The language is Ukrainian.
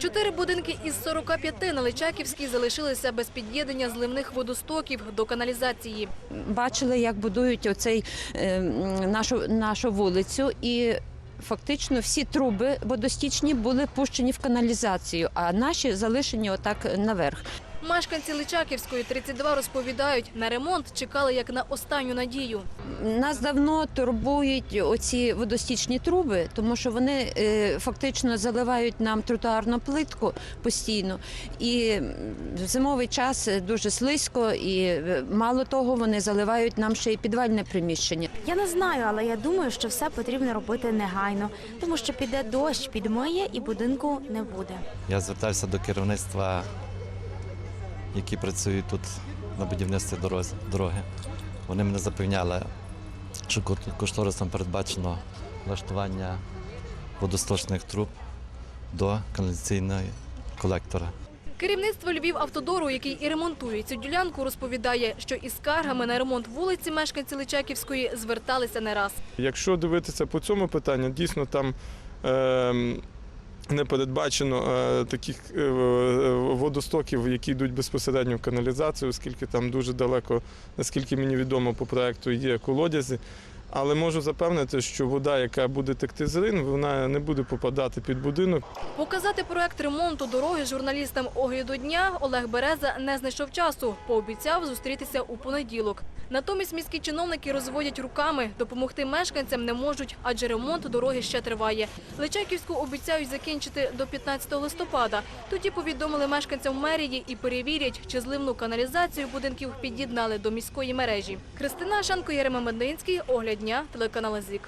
Чотири будинки із 45 на Личаківській залишилися без під'єднання зливних водостоків до каналізації. бачили, як будують оцей е, нашу, нашу вулицю, і фактично всі труби водостічні були пущені в каналізацію, а наші залишені отак наверх. Мешканці Личаківської 32 розповідають, на ремонт чекали як на останню надію. Нас давно турбують оці водостічні труби, тому що вони е, фактично заливають нам тротуарну плитку постійно. І в зимовий час дуже слизько, і е, мало того, вони заливають нам ще й підвальне приміщення. Я не знаю, але я думаю, що все потрібно робити негайно, тому що піде дощ, підмиє і будинку не буде. Я звертався до керівництва, які працюють тут на будівництві дороги. Вони мене запевняли, що ко- кошторисом передбачено влаштування водосточних труб до каналізаційного колектора. Керівництво Львівавтодору, який і ремонтує цю ділянку, розповідає, що із скаргами на ремонт вулиці мешканці Личаківської зверталися не раз. Якщо дивитися по цьому питанню, дійсно там е, не передбачено е, таких е, водостоків, які йдуть безпосередньо в каналізацію, оскільки там дуже далеко, наскільки мені відомо по проекту, є колодязі. Але можу запевнити, що вода, яка буде текти з рин, вона не буде попадати під будинок. Показати проект ремонту дороги журналістам огляду дня Олег Береза не знайшов часу. Пообіцяв зустрітися у понеділок. Натомість міські чиновники розводять руками, допомогти мешканцям не можуть, адже ремонт дороги ще триває. Личаківську обіцяють закінчити до 15 листопада. Тоді повідомили мешканцям мерії і перевірять, чи зливну каналізацію будинків під'єднали до міської мережі. Христина Шанко, Єрема Мединський, огляд дня, телеканал ЗІК.